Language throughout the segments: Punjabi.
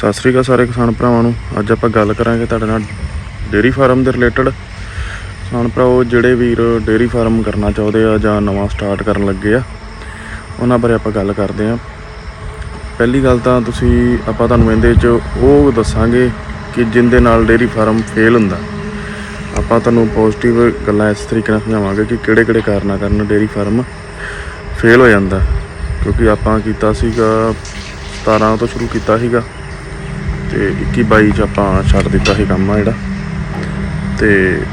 ਸਤਿ ਸ੍ਰੀ ਅਕਾਲ ਸਾਰੇ ਕਿਸਾਨ ਭਰਾਵਾਂ ਨੂੰ। ਅੱਜ ਆਪਾਂ ਗੱਲ ਕਰਾਂਗੇ ਤੁਹਾਡੇ ਨਾਲ ਡੇਅਰੀ ਫਾਰਮ ਦੇ ਰਿਲੇਟਡ ਕਿਸਾਨ ਭਰਾਓ, ਜਿਹੜੇ ਵੀਰ ਡੇਅਰੀ ਫਾਰਮ ਕਰਨਾ ਚਾਹੁੰਦੇ ਆ ਜਾਂ ਨਵਾਂ ਸਟਾਰਟ ਕਰਨ ਲੱਗੇ ਆ, ਉਹਨਾਂ ਬਾਰੇ ਆਪਾਂ ਗੱਲ ਕਰਦੇ ਆ। ਪਹਿਲੀ ਗੱਲ ਤਾਂ ਤੁਸੀਂ, ਆਪਾਂ ਤੁਹਾਨੂੰ ਇਹਦੇ 'ਚ ਉਹ ਦੱਸਾਂਗੇ ਕਿ ਜਿੰਦੇ ਨਾਲ ਡੇਅਰੀ ਫਾਰਮ ਫੇਲ ਹੁੰਦਾ। ਆਪਾਂ ਤੁਹਾਨੂੰ ਪੋਜ਼ਿਟਿਵ ਗੱਲਾਂ ਇਸ ਤਰੀਕੇ ਨਾਲ ਸਮਝਾਵਾਂਗੇ ਕਿ ਕਿਹੜੇ ਕਿਹੜੇ ਕਾਰਨਾਂ ਕਾਰਨ ਡੇਅਰੀ ਫਾਰਮ ਫੇਲ ਹੋ ਜਾਂਦਾ। ਕਿਉਂਕਿ ਆਪਾਂ ਕੀਤਾ ਸੀਗਾ 17 ਤੋਂ ਸ਼ੁਰੂ ਕੀਤਾ ਸੀਗਾ। ਤੇ 21 22 ਚ ਆਪਾਂ ਛੱਡ ਦਿੱਤਾ ਸੀ ਕੰਮ ਆ ਜਿਹੜਾ। ਤੇ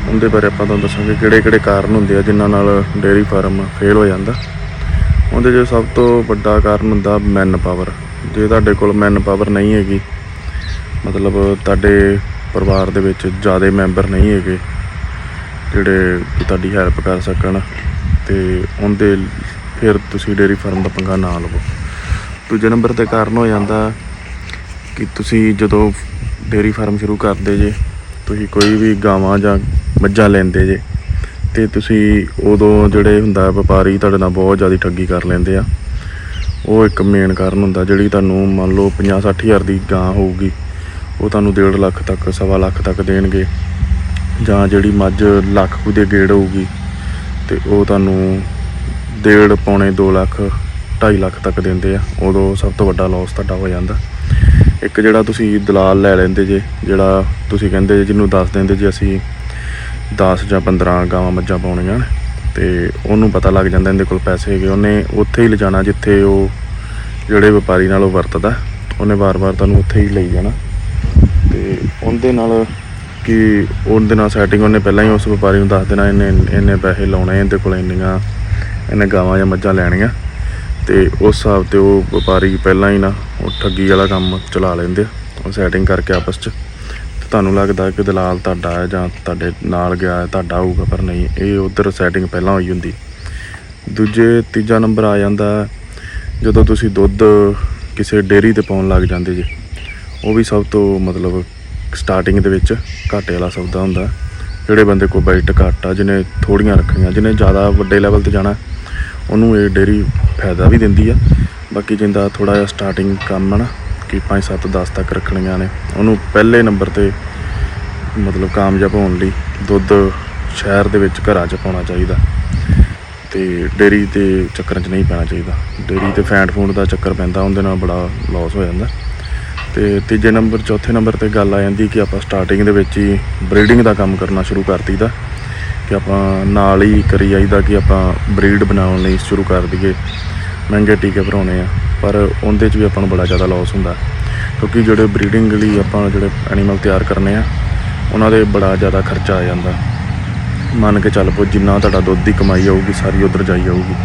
ਉਹਦੇ ਬਾਰੇ ਆਪਾਂ ਤੁਹਾਨੂੰ ਦੱਸਾਂਗੇ ਕਿਹੜੇ ਕਿਹੜੇ ਕਾਰਨ ਹੁੰਦੇ ਆ ਜਿਨ੍ਹਾਂ ਨਾਲ ਡੇਅਰੀ ਫਾਰਮ ਫੇਲ ਹੋ ਜਾਂਦਾ। ਉਹਦੇ 'ਚ ਸਭ ਤੋਂ ਵੱਡਾ ਕਾਰਨ ਹੁੰਦਾ ਮੈਨ ਪਾਵਰ ਜੇ ਤੁਹਾਡੇ ਕੋਲ ਮੈਨ ਪਾਵਰ ਨਹੀਂ ਹੈਗੀ, ਮਤਲਬ ਤੁਹਾਡੇ ਪਰਿਵਾਰ ਦੇ ਵਿੱਚ ਜ਼ਿਆਦਾ ਮੈਂਬਰ ਨਹੀਂ ਹੈਗੇ, ਜਿਹੜੇ ਤੁਹਾਡੀ ਹੈਲਪ ਕਰ ਸਕਣ ਤੇ ਉਹਦੇ ਫਿਰ ਤੁਸੀਂ ਡੇਅਰੀ ਫਾਰਮ ਦਾ ਪੰਗਾ ਨਾ ਲਵੋ। ਦੂਜੇ ਨੰਬਰ ਤੇ ਕਾਰਨ ਹੋ ਜਾਂਦਾ ਕਿ ਤੁਸੀਂ ਜਦੋਂ ਡੇਅਰੀ ਫਾਰਮ ਸ਼ੁਰੂ ਕਰਦੇ ਜੇ, ਤੁਸੀਂ ਕੋਈ ਵੀ ਗਾਵਾਂ ਜਾਂ ਮੱਝਾਂ ਲੈਂਦੇ ਜੇ, ਤੇ ਤੁਸੀਂ ਉਦੋਂ ਜਿਹੜੇ ਹੁੰਦਾ ਵਪਾਰੀ ਤੁਹਾਡੇ ਨਾਲ ਬਹੁਤ ਜ਼ਿਆਦਾ ਠੱਗੀ ਕਰ ਲੈਂਦੇ ਆ। ਉਹ ਇੱਕ ਮੇਨ ਕਾਰਨ ਹੁੰਦਾ ਜਿਹੜੀ ਤੁਹਾਨੂੰ ਮੰਨ ਲਓ 50 60 ਹਜ਼ਾਰ ਦੀ ਗਾਂ ਹੋਊਗੀ, ਉਹ ਤੁਹਾਨੂੰ 1.5 ਲੱਖ ਤੱਕ, ਸਵਾ ਲੱਖ ਤੱਕ ਦੇਣਗੇ, ਜਾਂ ਜਿਹੜੀ ਮੱਝ ਲੱਖ ਕੁ ਦੇ ਗੇੜ ਹੋਊਗੀ, ਤੇ ਉਹ ਤੁਹਾਨੂੰ ਡੇਢ, ਪੌਣੇ 2 ਲੱਖ 2.5 ਲੱਖ ਤੱਕ ਦਿੰਦੇ ਆ। ਉਦੋਂ ਸਭ ਤੋਂ ਵੱਡਾ ਲਾਸ ਤੁਹਾਡਾ ਹੋ ਜਾਂਦਾ। ਇੱਕ ਜਿਹੜਾ ਤੁਸੀਂ ਦਲਾਲ ਲੈ ਲੈਂਦੇ ਜੇ, ਜਿਹੜਾ ਤੁਸੀਂ ਕਹਿੰਦੇ ਜੇ, ਜਿਹਨੂੰ ਦੱਸ ਦਿੰਦੇ ਜੇ ਅਸੀਂ 10 ਜਾਂ 15 ਗਾਵਾਂ ਮੱਝਾਂ ਪਾਉਣੀਆਂ ਨੇ, ਤੇ ਉਹਨੂੰ ਪਤਾ ਲੱਗ ਜਾਂਦਾ ਇਹਦੇ ਕੋਲ ਪੈਸੇ ਹੈਗੇ। ਉਹਨੇ ਉੱਥੇ ਹੀ ਲਿਜਾਣਾ ਜਿੱਥੇ ਉਹ ਜਿਹੜੇ ਵਪਾਰੀ ਨਾਲ ਉਹ ਵਰਤਦਾ, ਉਹਨੇ ਵਾਰ-ਵਾਰ ਤੁਹਾਨੂੰ ਉੱਥੇ ਹੀ ਲਈ ਜਾਣਾ। ਤੇ ਉਹਦੇ ਨਾਲ ਕਿ ਉਹਦੇ ਨਾਲ ਸੈਟਿੰਗ ਉਹਨੇ ਪਹਿਲਾਂ ਹੀ ਉਸ ਵਪਾਰੀ ਨੂੰ ਦੱਸ ਦੇਣਾ, ਇਹਨੇ ਇੰਨੇ ਪੈਸੇ ਲਾਉਣੇ, ਇਹਦੇ ਕੋਲ ਇੰਨੀਆਂ, ਇਹਨੇ ਗਾਵਾਂ ਜਾਂ ਮੱਝਾਂ ਲੈਣੀਆਂ। ਤੇ ਉਸ ਹਿਸਾਬ ਤੇ ਉਹ ਵਪਾਰੀ ਪਹਿਲਾਂ ਹੀ ਨਾ ਉਹ ਠੱਗੀ ਵਾਲਾ ਕੰਮ ਚਲਾ ਲੈਂਦੇ ਆ। ਉਹ ਸੈਟਿੰਗ ਕਰਕੇ ਆਪਸ 'ਚ। ਤੇ ਤੁਹਾਨੂੰ ਲੱਗਦਾ ਕਿ ਦਲਾਲ ਤੁਹਾਡਾ ਹੈ ਜਾਂ ਤੁਹਾਡੇ ਨਾਲ ਗਿਆ ਹੈ, ਤੁਹਾਡਾ ਹੋਊਗਾ, ਪਰ ਨਹੀਂ, ਇਹ ਉਧਰ ਸੈਟਿੰਗ ਪਹਿਲਾਂ ਹੋਈ ਹੁੰਦੀ। ਦੂਜੇ ਤੀਜਾ ਨੰਬਰ ਆ ਜਾਂਦਾ ਜਦੋਂ ਤੁਸੀਂ ਦੁੱਧ ਕਿਸੇ ਡੇਅਰੀ ਤੇ ਪਾਉਣ ਲੱਗ ਜਾਂਦੇ ਜੇ, ਉਹ ਵੀ ਸਭ ਤੋਂ ਮਤਲਬ ਸਟਾਰਟਿੰਗ ਦੇ ਵਿੱਚ ਘਾਟੇ ਵਾਲਾ ਸੌਦਾ ਹੁੰਦਾ। ਜਿਹੜੇ ਬੰਦੇ ਕੋਲ ਬਜਟ ਘੱਟ ਆ, ਜਿਹਨੇ ਥੋੜੀਆਂ ਰੱਖਣੀਆਂ, ਜਿਹਨੇ ਜ਼ਿਆਦਾ ਵੱਡੇ ਲੈਵਲ ਤੇ ਜਾਣਾ ਉਹਨੂੰ ਇਹ ਡੇਅਰੀ ਫਾਇਦਾ ਵੀ ਦਿੰਦੀ ਆ। ਬਾਕੀ ਜਿੰਦਾ ਥੋੜਾ ਜਿਹਾ ਸਟਾਰਟਿੰਗ ਕੰਮ ਆ ਨਾ, ਕਿ 5 7 10 ਤੱਕ ਰੱਖਣੀਆਂ ਨੇ। ਉਹਨੂੰ ਪਹਿਲੇ ਨੰਬਰ ਤੇ ਮਤਲਬ ਕਾਮਯਾਬ ਹੋਣ ਲਈ ਦੁੱਧ ਸ਼ਹਿਰ ਦੇ ਵਿੱਚ ਘਰਾਂ 'ਚ ਪਾਉਣਾ ਚਾਹੀਦਾ। ਤੇ ਡੇਰੀ ਦੇ ਚੱਕਰਾਂ 'ਚ ਨਹੀਂ ਪੈਣਾ ਚਾਹੀਦਾ। ਡੇਰੀ ਤੇ ਫੈਂਟ ਫੂਡ ਦਾ ਚੱਕਰ ਪੈਂਦਾ, ਉਹਦੇ ਨਾਲ ਬੜਾ ਲਾਸ ਹੋ ਜਾਂਦਾ। ਤੇ ਤੀਜੇ ਨੰਬਰ, ਚੌਥੇ ਨੰਬਰ ਤੇ ਗੱਲ ਆ ਜਾਂਦੀ ਕਿ ਆਪਾਂ ਸਟਾਰਟਿੰਗ ਦੇ ਵਿੱਚ ਹੀ ਬਰੀਡਿੰਗ ਦਾ ਕੰਮ ਕਰਨਾ ਸ਼ੁਰੂ ਕਰ ਦਈਦਾ। ਕਿ ਆਪਾਂ ਨਾਲ ਹੀ ਕਰੀ ਜਾਈਦਾ ਕਿ ਆਪਾਂ ਬਰੀਡ ਬਣਾਉਣ ਲਈ ਸ਼ੁਰੂ ਕਰ ਦਈਏ। ਮਹਿੰਗੇ ਟੀਕੇ ਭਰਾਉਣੇ ਆ, ਪਰ ਉਹਦੇ 'ਚ ਵੀ ਆਪਾਂ ਨੂੰ ਬੜਾ ਜ਼ਿਆਦਾ ਲਾਸ ਹੁੰਦਾ। ਕਿਉਂਕਿ ਜਿਹੜੇ ਬਰੀਡਿੰਗ ਲਈ ਆਪਾਂ ਜਿਹੜੇ ਐਨੀਮਲ ਤਿਆਰ ਕਰਨੇ ਆ, ਉਹਨਾਂ ਦੇ ਬੜਾ ਜ਼ਿਆਦਾ ਖਰਚਾ ਆ ਜਾਂਦਾ। ਮੰਨ ਕੇ ਚੱਲ ਪੋ ਜਿੰਨਾ ਤੁਹਾਡਾ ਦੁੱਧ ਦੀ ਕਮਾਈ ਆਊਗੀ, ਸਾਰੀ ਉਧਰ ਜਾਈ ਜਾਊਗੀ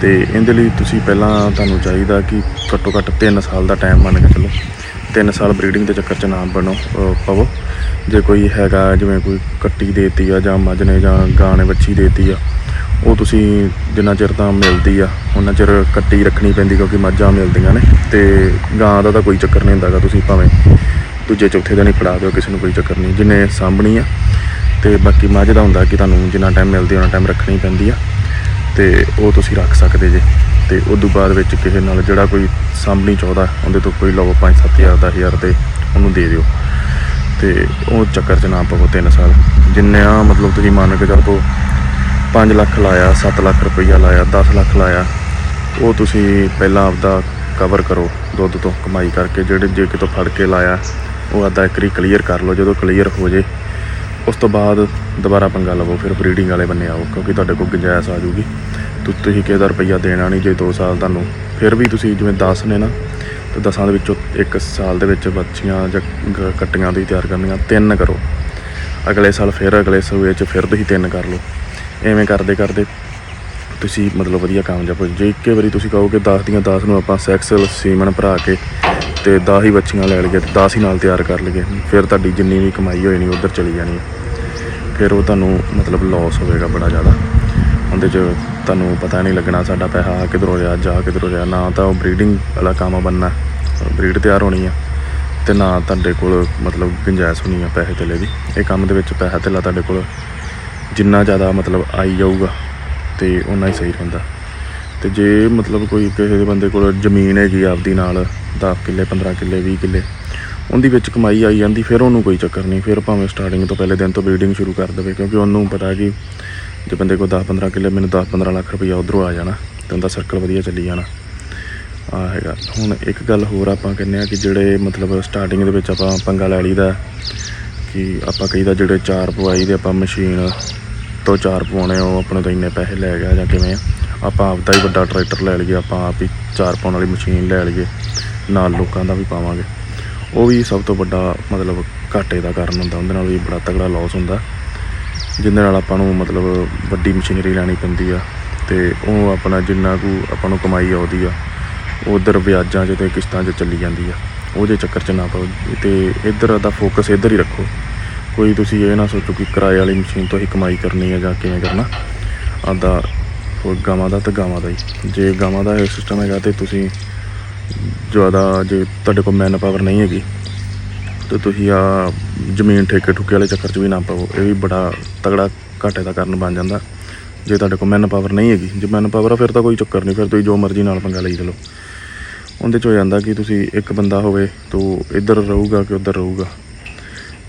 ਤੇ ਇਹਦੇ ਲਈ ਤੁਸੀਂ ਪਹਿਲਾਂ ਤੁਹਾਨੂੰ ਚਾਹੀਦਾ ਕਿ ਘੱਟੋ ਘੱਟ 3 ਸਾਲ ਦਾ ਟਾਈਮ ਮੰਨ ਕੇ ਚੱਲੋ। 3 ਸਾਲ ਬਰੀਡਿੰਗ ਦੇ ਚੱਕਰ 'ਚ ਨਾ ਬਣੋ ਪਵੋ। ਜੇ ਕੋਈ ਹੈਗਾ, ਜਿਵੇਂ ਕੋਈ ਕੱਟੀ ਦੇਤੀ ਆ ਜਾਂ ਮੱਝ ਨੇ ਜਾਂ ਗਾਂ ਨੇ ਵੱਛੀ ਦੇਤੀ ਆ, ਉਹ ਤੁਸੀਂ ਜਿੰਨਾ ਚਿਰ ਤਾਂ ਮਿਲਦੀ ਆ, ਉਹਨਾਂ ਚਿਰ ਕੱਟੀ ਰੱਖਣੀ ਪੈਂਦੀ ਕਿਉਂਕਿ ਮੱਝਾਂ ਮਿਲਦੀਆਂ ਨੇ ਤੇ ਗਾਂ ਦਾ ਤਾਂ ਕੋਈ ਚੱਕਰ ਨਹੀਂ ਹੁੰਦਾਗਾ, ਤੁਸੀਂ ਭਾਵੇਂ ਦੂਜੇ ਚੌਥੇ ਦਿਨ ਹੀ ਫੜਾ ਦਿਓ, ਕਿਸੇ ਨੂੰ ਕੋਈ ਚੱਕਰ ਨਹੀਂ। ਜਿੰਨੇ ਸਾਂਭਣੀ ਆ, ਤੇ ਬਾਕੀ ਮੱਝ ਦਾ ਹੁੰਦਾ ਕਿ ਤੁਹਾਨੂੰ ਜਿੰਨਾ ਟਾਈਮ ਮਿਲਦੀ ਉਹਨਾਂ ਟਾਈਮ ਰੱਖਣੀ ਪੈਂਦੀ ਆ, ਤੇ ਉਹ ਤੁਸੀਂ ਰੱਖ ਸਕਦੇ ਜੇ। ਤੇ ਉਸ ਤੋਂ ਬਾਅਦ ਵਿੱਚ ਕਿਸੇ ਨਾਲ ਜਿਹੜਾ ਕੋਈ ਸਾਂਭਣੀ ਚਾਹੁੰਦਾ, ਉਹਦੇ ਤੋਂ ਕੋਈ ਲਵੋ 5-7000 ਦਾ ਹਜ਼ਾਰ ਤੇ ਉਹਨੂੰ ਦੇ ਦਿਓ। ਤੇ ਉਹ ਚੱਕਰ 'ਚ ਨਾ ਪਵੋ 3 ਸਾਲ। ਜਿੰਨੇ ਆ ਮਤਲਬ ਤੁਸੀਂ ਮੰਨ ਕੇ ਚੱਲੋ 5 ਲੱਖ ਲਾਇਆ 7 ਲੱਖ ਰੁਪਈਆ ਲਾਇਆ 10 ਲੱਖ ਲਾਇਆ, ਉਹ ਤੁਸੀਂ ਪਹਿਲਾਂ ਆਪਦਾ ਕਵਰ ਕਰੋ ਦੁੱਧ ਤੋਂ ਕਮਾਈ ਕਰਕੇ। ਜਿਹੜੇ ਜੇ ਕਿਤੋਂ ਫੜ ਕੇ ਲਾਇਆ, ਉਹ ਅੱਧਾ ਇੱਕਰੀ ਕਲੀਅਰ ਕਰ ਲਓ, ਜਦੋਂ ਕਲੀਅਰ ਹੋ ਜੇ, ਉਸ ਤੋਂ ਬਾਅਦ ਦੁਬਾਰਾ ਪੰਗਾ ਲਵੋ, ਫਿਰ ਬਰੀਡਿੰਗ ਵਾਲੇ ਬੰਨੇ ਆਓ, ਕਿਉਂਕਿ ਤੁਹਾਡੇ ਕੋਲ ਗੁੰਜਾਇਸ਼ ਆ ਜੂਗੀ ਤੁ- ਤੁਸੀਂ ਕਿਸੇ ਦਾ ਰੁਪਈਆ ਦੇਣਾ ਨਹੀਂ ਜੇ 2 ਸਾਲ ਤੁਹਾਨੂੰ, ਫਿਰ ਵੀ ਤੁਸੀਂ ਜਿਵੇਂ 10 ਨੇ ਨਾ, ਤੇ 10 ਦੇ ਵਿੱਚੋਂ ਇੱਕ ਸਾਲ ਦੇ ਵਿੱਚ ਬੱਚੀਆਂ ਜਾਂ ਕੱਟੀਆਂ ਤੁਸੀਂ ਤਿਆਰ ਕਰਨੀਆਂ, ਤਿੰਨ ਕਰੋ। ਅਗਲੇ ਸਾਲ ਫਿਰ ਅਗਲੇ ਸੂਏ 'ਚ ਫਿਰ ਤੁਸੀਂ ਤਿੰਨ ਕਰ ਲਓ। ਐਵੇਂ ਕਰਦੇ ਕਰਦੇ ਤੁਸੀਂ ਮਤਲਬ ਵਧੀਆ ਕਾਮਯਾਬ ਹੋ ਜੇ ਇੱਕੇ ਵਾਰੀ ਤੁਸੀਂ ਕਹੋਗੇ 10 ਦੀਆਂ 10 ਨੂੰ ਆਪਾਂ ਸੈਕਸਲ ਸੀਮਨ ਭਰਾ ਕੇ ਤੇ 10 ਹੀ ਬੱਚੀਆਂ ਲੈ ਲਈਏ ਤੇ 10 ਹੀ ਨਾਲ ਤਿਆਰ ਕਰ ਲਈਏ, ਫਿਰ ਤੁਹਾਡੀ ਜਿੰਨੀ ਵੀ ਕਮਾਈ ਹੋਈ ਨਹੀਂ ਉਧਰ ਚਲੀ ਜਾਣੀ ਫਿਰ ਉਹ ਤੁਹਾਨੂੰ ਮਤਲਬ ਲਾਸ ਹੋਵੇਗਾ ਬੜਾ ਜ਼ਿਆਦਾ। ਉਹਦੇ 'ਚ ਤੁਹਾਨੂੰ ਪਤਾ ਨਹੀਂ ਲੱਗਣਾ ਸਾਡਾ ਪੈਸਾ ਕਿਧਰੋਂ ਰਿਹਾ, ਜਾ ਕਿਧਰੋਂ ਰਿਹਾ। ਨਾ ਤਾਂ ਉਹ ਬਰੀਡਿੰਗ ਵਾਲਾ ਕੰਮ ਬੰਨਾ ਬਰੀਡ ਤਿਆਰ ਹੋਣੀ ਆ ਤੇ ਨਾ ਤੁਹਾਡੇ ਕੋਲ ਮਤਲਬ ਗੁੰਜਾਇਸ਼ ਹੋਣੀ ਆ ਪੈਸੇ ਧੇਲੇ ਦੀ। ਇਹ ਕੰਮ ਦੇ ਵਿੱਚ ਪੈਸਾ ਧੇਲਾ ਤੁਹਾਡੇ ਕੋਲ ਜਿੰਨਾ ਜ਼ਿਆਦਾ ਮਤਲਬ ਆਈ ਜਾਊਗਾ ਤੇ ਉਨਾ ਹੀ ਸਹੀ ਰਹਿੰਦਾ। ਤੇ ਜੇ ਮਤਲਬ ਕੋਈ ਕਿਸੇ ਦੇ ਬੰਦੇ ਕੋਲ ਜ਼ਮੀਨ ਹੈਗੀ ਆਪਦੀ ਨਾਲ 10 ਕਿੱਲੇ 15 ਕਿੱਲੇ 20 ਕਿੱਲੇ, ਉਹਦੀ ਵਿੱਚ ਕਮਾਈ ਆਈ ਜਾਂਦੀ, ਫਿਰ ਉਹਨੂੰ ਕੋਈ ਚੱਕਰ ਨਹੀਂ। ਫਿਰ ਭਾਵੇਂ ਸਟਾਰਟਿੰਗ ਤੋਂ ਪਹਿਲੇ ਦਿਨ ਤੋਂ ਬਰੀਡਿੰਗ ਸ਼ੁਰੂ ਕਰ ਦੇਵੇ, ਕਿਉਂਕਿ ਉਹਨੂੰ ਪਤਾ ਕਿ ਜੇ ਬੰਦੇ ਕੋਲ 10-15 ਕਿੱਲੇ, ਮੈਨੂੰ 10-15 ਲੱਖ ਰੁਪਈਆ ਉਧਰੋਂ ਆ ਜਾਣਾ ਤੇ ਉਹਦਾ ਸਰਕਲ ਵਧੀਆ ਚੱਲੀ ਜਾਣਾ। ਆ ਹੈਗਾ। ਹੁਣ ਇੱਕ ਗੱਲ ਹੋਰ ਆਪਾਂ ਕਹਿੰਦੇ ਆ ਕਿ ਜਿਹੜੇ ਮਤਲਬ ਸਟਾਰਟਿੰਗ ਦੇ ਵਿੱਚ ਆਪਾਂ ਪੰਗਾ ਲੈ ਲਈਦਾ ਕਿ ਆਪਾਂ ਕਈ ਦਾ ਜਿਹੜੇ ਚਾਰ ਪਵਾਈ ਦੇ ਆਪਾਂ ਮਸ਼ੀਨ ਤੋਂ ਚਾਰ ਪਵਾਉਣੇ, ਉਹ ਆਪਣੇ ਤੋਂ ਇੰਨੇ ਪੈਸੇ ਲੈ ਗਿਆ ਜਾਂ ਕਿਵੇਂ ਆ, ਆਪਾਂ ਆਪਦਾ ਹੀ ਵੱਡਾ ਟਰੈਕਟਰ ਲੈ ਲਈਏ, ਆਪਾਂ ਆਪ ਹੀ ਚਾਰ ਪਾਉਣ ਵਾਲੀ ਮਸ਼ੀਨ ਲੈ ਲਈਏ, ਨਾਲ ਲੋਕਾਂ ਦਾ ਵੀ ਪਾਵਾਂਗੇ। ਉਹ ਵੀ ਸਭ ਤੋਂ ਵੱਡਾ ਮਤਲਬ ਘਾਟੇ ਦਾ ਕਾਰਨ ਹੁੰਦਾ, ਉਹਦੇ ਨਾਲ ਵੀ ਬੜਾ ਤਗੜਾ ਲਾਸ ਹੁੰਦਾ। ਜਿਹਦੇ ਨਾਲ ਆਪਾਂ ਨੂੰ ਮਤਲਬ ਵੱਡੀ ਮਸ਼ੀਨਰੀ ਲੈਣੀ ਪੈਂਦੀ ਆ ਤੇ ਉਹ ਆਪਣਾ ਜਿੰਨਾ ਕੁ ਆਪਾਂ ਨੂੰ ਕਮਾਈ ਆਉਂਦੀ ਆ ਉਧਰ ਵਿਆਜਾਂ 'ਚ ਤੇ ਕਿਸ਼ਤਾਂ 'ਚ ਚੱਲੀ ਜਾਂਦੀ ਆ। ਉਹਦੇ ਚੱਕਰ 'ਚ ਨਾ ਪਾਓ ਤੇ ਇੱਧਰ ਦਾ ਫੋਕਸ ਇੱਧਰ ਹੀ ਰੱਖੋ। ਕੋਈ ਤੁਸੀਂ ਇਹ ਨਾ ਸੋਚੋ ਕਿ ਕਿਰਾਏ ਵਾਲੀ ਮਸ਼ੀਨ ਤੋਂ ਹੀ ਕਮਾਈ ਕਰਨੀ ਹੈ ਜਾਂ ਕਿਵੇਂ ਕਰਨਾ। ਆਦਾ ਉਹ ਗਾਵਾਂ ਦਾ ਤੇ ਗਾਵਾਂ ਦਾ ਹੀ। ਜੇ ਗਾਵਾਂ ਦਾ ਇਹ ਸਿਸਟਮ ਹੈਗਾ ਤੇ ਤੁਸੀਂ ਜ਼ਿਆਦਾ ਜੇ ਤੁਹਾਡੇ ਕੋਲ ਮੈਨ ਪਾਵਰ ਨਹੀਂ ਹੈਗੀ ਤੇ ਤੁਸੀਂ ਆ ਜ਼ਮੀਨ ਠੇਕੇ ਠੁਕੇ ਵਾਲੇ ਚੱਕਰ 'ਚ ਵੀ ਨਾ ਪਾਓ, ਇਹ ਵੀ ਬੜਾ ਤਗੜਾ ਘਾਟੇ ਦਾ ਕਾਰਨ ਬਣ ਜਾਂਦਾ। ਜੇ ਤੁਹਾਡੇ ਕੋਲ ਮੈਨ ਪਾਵਰ ਨਹੀਂ ਹੈਗੀ, ਜੇ ਮੈਨ ਪਾਵਰ ਆ ਫਿਰ ਤਾਂ ਕੋਈ ਚੱਕਰ ਨਹੀਂ, ਫਿਰ ਤੁਸੀਂ ਜੋ ਮਰਜ਼ੀ ਨਾਲ ਪੰਗਾ ਲਈ ਚਲੋ। ਉਹਦੇ 'ਚ ਹੋ ਜਾਂਦਾ ਕਿ ਤੁਸੀਂ ਇੱਕ ਬੰਦਾ ਹੋਵੇ ਤੋ ਇੱਧਰ ਰਹੂਗਾ ਕਿ ਉੱਧਰ ਰਹੂਗਾ।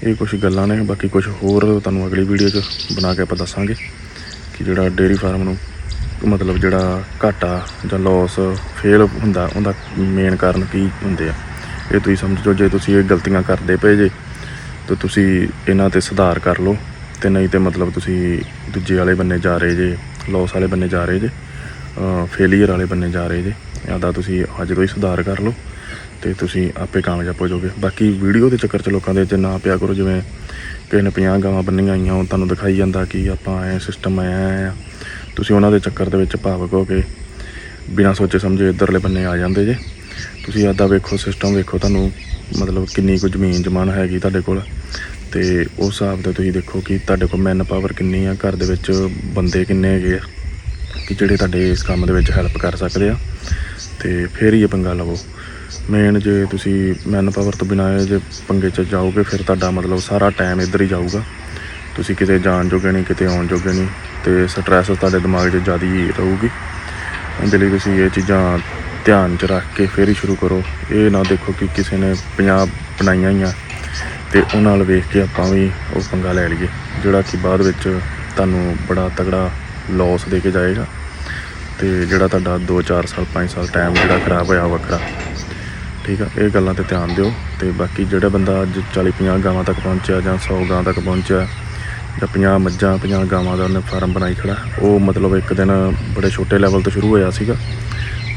ਇਹ ਕੁਝ ਗੱਲਾਂ ਨੇ, ਬਾਕੀ ਕੁਝ ਹੋਰ ਤੁਹਾਨੂੰ ਅਗਲੀ ਵੀਡੀਓ 'ਚ ਬਣਾ ਕੇ ਆਪਾਂ ਦੱਸਾਂਗੇ ਕਿ ਜਿਹੜਾ ਡੇਅਰੀ ਫਾਰਮ ਨੂੰ ਮਤਲਬ ਜਿਹੜਾ ਘਾਟਾ ਜਾਂ ਲਾਸ ਫੇਲ ਹੁੰਦਾ, ਉਹਦਾ ਮੇਨ ਕਾਰਨ ਕੀ ਹੁੰਦੇ ਆ। ਇਹ ਤੁਸੀਂ ਸਮਝੋ ਜੇ ਤੁਸੀਂ ਇਹ ਗਲਤੀਆਂ ਕਰਦੇ ਪਏ ਜੇ, ਤਾਂ ਤੁਸੀਂ ਇਹਨਾਂ ਤੇ ਸੁਧਾਰ ਕਰ ਲਓ ਤੇ ਨਹੀਂ ਤੇ ਮਤਲਬ ਤੁਸੀਂ ਦੂਜੇ ਵਾਲੇ ਬੰਨੇ ਜਾ ਰਹੇ ਜੇ ਲਾਸ ਵਾਲੇ ਬੰਨੇ ਜਾ ਰਹੇ ਜੇ ਫੇਲੀਅਰ ਵਾਲੇ ਬੰਨੇ ਜਾ ਰਹੇ ਜੇ ਇਹਦਾ ਤੁਸੀਂ ਅੱਜ ਤੋਂ ਹੀ ਸੁਧਾਰ ਕਰ ਲਓ ਤੇ ਤੁਸੀਂ ਆਪੇ ਕਾਮਯਾਬ ਹੋ ਜਾਓਗੇ। ਬਾਕੀ ਵੀਡੀਓ ਦੇ ਚੱਕਰ 'ਚ ਲੋਕਾਂ ਦੇ 'ਚ ਨਾ ਪਿਆ ਕਰੋ, ਜਿਵੇਂ ਕਿਸੇ ਨੇ 50 ਗਾਵਾਂ ਬੰਨੀਆਂ ਆਈਆਂ, ਉਹ ਤੁਹਾਨੂੰ ਦਿਖਾਈ ਜਾਂਦਾ ਕਿ ਆਪਾਂ ਐ ਸਿਸਟਮ ਐ ਆ ਤੁਸੀਂ ਉਹਨਾਂ ਦੇ ਚੱਕਰ ਦੇ ਵਿੱਚ ਭਾਵਕ ਹੋ ਕੇ ਬਿਨਾਂ ਸੋਚੇ ਸਮਝੇ ਇੱਧਰਲੇ ਬੰਨੇ ਆ ਜਾਂਦੇ ਜੇ। ਤੁਸੀਂ ਆਦਾ ਵੇਖੋ ਸਿਸਟਮ ਵੇਖੋ, ਤੁਹਾਨੂੰ ਮਤਲਬ ਕਿੰਨੀ ਕੁ ਜ਼ਮੀਨ ਜਮਾਨ ਹੈਗੀ ਤੁਹਾਡੇ ਕੋਲ। ਤੇ ਉਸ ਹਿਸਾਬ ਤੇ ਤੁਸੀਂ ਦੇਖੋ ਕਿ ਤੁਹਾਡੇ ਕੋਲ ਮੈਨ ਪਾਵਰ ਕਿੰਨੀ ਆ, ਘਰ ਦੇ ਵਿੱਚ ਬੰਦੇ ਕਿੰਨੇ ਹੈਗੇ ਆ, ਕਿ ਜਿਹੜੇ ਤੁਹਾਡੇ ਇਸ ਕੰਮ ਦੇ ਵਿੱਚ ਹੈਲਪ ਕਰ ਸਕਦੇ ਆ। ਤੇ ਫਿਰ ਹੀ ਇਹ ਪੰਗਾ ਲਵੋ। ਮੇਨ ਜੇ ਤੁਸੀਂ ਮੈਨ ਪਾਵਰ ਤੋਂ ਬਿਨਾਂ ਜੇ ਪੰਗੇ 'ਚ ਜਾਓਗੇ, ਫਿਰ ਤੁਹਾਡਾ ਮਤਲਬ ਸਾਰਾ ਟਾਈਮ ਇੱਧਰ ਹੀ ਜਾਊਗਾ। ਤੁਸੀਂ ਕਿਤੇ ਜਾਣ ਜੋਗੇ ਨਹੀਂ, ਕਿਤੇ ਆਉਣ ਜੋਗੇ ਨਹੀਂ, ਤੇ ਸਟ੍ਰੈਸ ਤੁਹਾਡੇ ਦਿਮਾਗ 'ਚ ਜ਼ਿਆਦਾ ਹੀ ਰਹੂਗੀ। ਉਹਦੇ ਲਈ ਤੁਸੀਂ ਇਹ ਚੀਜ਼ਾਂ ਧਿਆਨ 'ਚ ਰੱਖ ਕੇ ਫਿਰ ਹੀ ਸ਼ੁਰੂ ਕਰੋ। ਇਹ ਨਾ ਦੇਖੋ ਕਿ ਕਿਸੇ ਨੇ 50 ਬਣਾਈਆਂ ਹੀ ਆ ਤੇ ਉਹਨਾਂ ਨਾਲ ਵੇਖ ਕੇ ਆਪਾਂ ਵੀ ਉਹ ਪੰਗਾ ਲੈ ਲਈਏ, ਜਿਹੜਾ ਕਿ ਬਾਅਦ ਵਿੱਚ ਤੁਹਾਨੂੰ ਬੜਾ ਤਗੜਾ ਲਾਸ ਦੇ ਕੇ ਜਾਏਗਾ ਤੇ ਜਿਹੜਾ ਤੁਹਾਡਾ 2-4 ਸਾਲ 5 ਸਾਲ ਟਾਈਮ ਜਿਹੜਾ ਖਰਾਬ ਹੋਇਆ ਵੱਖਰਾ। ਠੀਕ ਆ, ਇਹ ਗੱਲਾਂ ਤੇ ਧਿਆਨ ਦਿਓ ਤੇ ਬਾਕੀ ਜਿਹੜਾ ਬੰਦਾ ਅੱਜ 40-50 ਗਾਵਾਂ ਤੱਕ ਪਹੁੰਚਿਆ ਜਾਂ 100 ਗਾਂ ਤੱਕ ਪਹੁੰਚਿਆ ਜਾਂ 50 ਮੱਝਾਂ 50 ਗਾਵਾਂ ਦਾ ਉਹਨੇ ਫਾਰਮ ਬਣਾਈ ਖੜਾ, ਉਹ ਮਤਲਬ ਇੱਕ ਦਿਨ ਬੜੇ ਛੋਟੇ ਲੈਵਲ ਤੋਂ ਸ਼ੁਰੂ ਹੋਇਆ ਸੀਗਾ।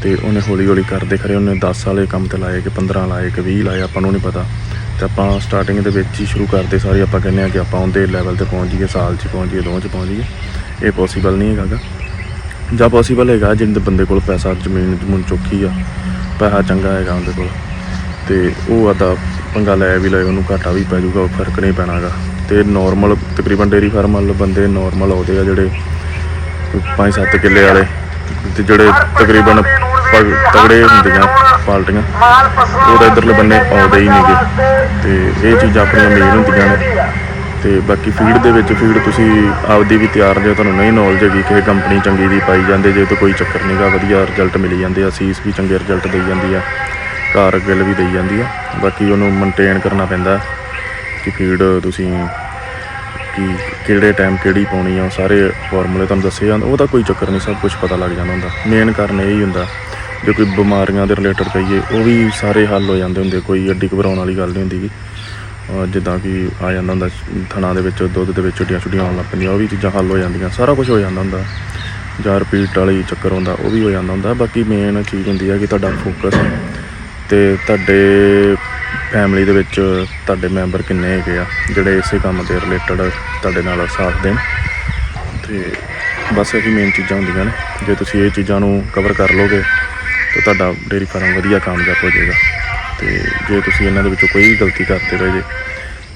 ਤੇ ਉਹਨੇ ਹੌਲੀ ਹੌਲੀ ਕਰਦੇ ਖਰੇ, ਉਹਨੇ 10 ਵਾਲੇ ਕੰਮ ਤੇ ਲਾਏ ਕਿ 15 ਲਾਏ ਕਿ 20 ਲਾਏ, ਆਪਾਂ ਨੂੰ ਨਹੀਂ ਪਤਾ। ਤੇ ਆਪਾਂ ਸਟਾਰਟਿੰਗ ਦੇ ਵਿੱਚ ਹੀ ਸ਼ੁਰੂ ਕਰਦੇ ਸਾਰੇ, ਆਪਾਂ ਕਹਿੰਦੇ ਆ ਕਿ ਆਪਾਂ ਉਹਦੇ ਲੈਵਲ ਤੇ ਪਹੁੰਚ ਜਾਈਏ, ਸਾਲ 'ਚ ਪਹੁੰਚ ਜਾਈਏ, ਦੋ 'ਚ ਪਹੁੰਚ ਜਾਈਏ। ਇਹ ਪੋਸੀਬਲ ਨਹੀਂ ਹੈਗਾ ਗਾ। ਜਾਂ ਪੋਸੀਬਲ ਹੈਗਾ ਜਿੰਦੇ ਬੰਦੇ ਕੋਲ ਪੈਸਾ, ਜ਼ਮੀਨ ਜਮੂਨ ਚੋਖੀ ਆ, ਪੈਸਾ ਚੰਗਾ ਹੈਗਾ ਉਹਦੇ ਕੋਲ। ਤੇ ਉਹ ਆਦਾ ਪੰਗਾ ਲੈ ਵੀ ਲਏ, ਉਹਨੂੰ ਘਾਟਾ ਵੀ ਪੈ ਜਾਊਗਾ ਫ਼ਰਕ ਨਹੀਂ ਪੈਣਾਗਾ ਤੇ ਨਾਰਮਲ ਤਕਰੀਬਨ ਡੇਰੀ ਫਾਰਮ ਵਾਲੇ ਬੰਦੇ ਨਾਰਮਲ ਆਉਂਦੇ ਆ ਜਿਹੜੇ 5-7 ਕਿੱਲੇ ਵਾਲੇ, ਤੇ ਜਿਹੜੇ ਤਕਰੀਬਨ ਤਗੜੇ ਹੁੰਦੀਆਂ ਪਾਲਟੀਆਂ ਉਹ ਤਾਂ ਇਧਰਲੇ ਬੰਨੇ ਆਉਂਦੇ ਹੀ ਨਹੀਂਗੇ। ਤੇ ਇਹ ਚੀਜ਼ਾਂ ਆਪਣੀਆਂ ਮੇਨ ਹੁੰਦੀਆਂ ਨੇ। ਤੇ ਬਾਕੀ ਫੀਡ ਦੇ ਵਿੱਚ ਫੀਡ ਤੁਸੀਂ ਆਪਦੀ ਵੀ ਤਿਆਰ ਜੇ, ਤੁਹਾਨੂੰ ਨਹੀਂ ਨੌਲੇਜ ਹੈਗੀ ਕਿ ਕੰਪਨੀ ਚੰਗੀ ਦੀ ਪਾਈ ਜਾਂਦੇ, ਜੇ ਤਾਂ ਕੋਈ ਚੱਕਰ ਨਹੀਂਗਾ ਵਧੀਆ ਰਿਜ਼ਲਟ ਮਿਲੀ ਜਾਂਦੇ ਆ। ਸੀਸ ਵੀ ਚੰਗੇ ਰਿਜ਼ਲਟ ਦੇਈ ਜਾਂਦੀ ਆ, ਘਰ ਗਿੱਲ ਵੀ ਦੇਈ ਜਾਂਦੀ ਆ। ਬਾਕੀ ਉਹਨੂੰ ਮੇਨਟੇਨ ਕਰਨਾ ਪੈਂਦਾ ਕਿ ਫੀਡ ਤੁਸੀਂ ਕਿ, ਕਿਹੜੇ ਟਾਈਮ ਕਿਹੜੀ ਪਾਉਣੀ ਆ, ਉਹ ਸਾਰੇ ਫਾਰਮੂਲੇ ਤੁਹਾਨੂੰ ਦੱਸੇ ਜਾਂਦੇ ਉਹਦਾ ਕੋਈ ਚੱਕਰ ਨਹੀਂ, ਸਭ ਕੁਝ ਪਤਾ ਲੱਗ ਜਾਂਦਾ ਹੁੰਦਾ। ਮੇਨ ਕਾਰਨ ਇਹ ਹੀ ਹੁੰਦਾ ਜੇ ਕੋਈ ਬਿਮਾਰੀਆਂ ਦੇ ਰਿਲੇਟਡ ਕਹੀਏ, ਉਹ ਵੀ ਸਾਰੇ ਹੱਲ ਹੋ ਜਾਂਦੇ ਹੁੰਦੇ ਕੋਈ ਅੱਡੀ ਘਬਰਾਉਣ ਵਾਲੀ ਗੱਲ ਨਹੀਂ ਹੁੰਦੀ ਗੀ। ਜਿੱਦਾਂ ਕਿ ਆ ਜਾਂਦਾ ਹੁੰਦਾ, ਥਣਾ ਦੇ ਵਿੱਚ, ਦੁੱਧ ਦੇ ਵਿੱਚ ਛੁੱਟੀਆਂ ਛੁੱਟੀਆਂ ਆਉਣ ਲੱਗ ਪੈਂਦੀਆਂ, ਉਹ ਵੀ ਚੀਜ਼ਾਂ ਹੱਲ ਹੋ ਜਾਂਦੀਆਂ, ਸਾਰਾ ਕੁਝ ਹੋ ਜਾਂਦਾ ਹੁੰਦਾ। ਜਾਂ ਰਿਪੀਟ ਵਾਲੀ ਚੱਕਰ ਹੁੰਦਾ, ਉਹ ਵੀ ਹੋ ਜਾਂਦਾ ਹੁੰਦਾ। ਬਾਕੀ ਮੇਨ ਚੀਜ਼ ਹੁੰਦੀ ਹੈ ਕਿ ਤੁਹਾਡਾ ਫੋਕਸ ਤੇ ਤੁਹਾਡੇ ਫੈਮਿਲੀ ਦੇ ਵਿੱਚ ਤੁਹਾਡੇ ਮੈਂਬਰ ਕਿੰਨੇ ਹੈਗੇ ਆ, ਜਿਹੜੇ ਇਸੇ ਕੰਮ ਦੇ ਰਿਲੇਟਡ ਤੁਹਾਡੇ ਨਾਲ ਸਾਥ ਦੇਣ। ਤੇ ਬਸ ਇਹੀ ਮੇਨ ਚੀਜ਼ਾਂ ਹੁੰਦੀਆਂ ਨੇ। ਜੇ ਤੁਸੀਂ ਇਹ ਚੀਜ਼ਾਂ ਨੂੰ ਕਵਰ ਕਰ ਲੋਗੇ ਤਾਂ ਤੁਹਾਡਾ ਡੇਰੀ ਫਾਰਮ ਵਧੀਆ ਕਾਮਯਾਬ ਹੋ ਜਾਏਗਾ। ਤੇ ਜੇ ਤੁਸੀਂ ਇਹਨਾਂ ਦੇ ਵਿੱਚੋਂ ਕੋਈ ਵੀ ਗਲਤੀ ਕਰਦੇ ਰਹੇ ਜੇ,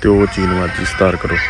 ਤੇ ਉਹ ਚੀਜ਼ ਨੂੰ ਅੱਜ ਹੀ ਸੁਧਾਰ ਕਰੋ।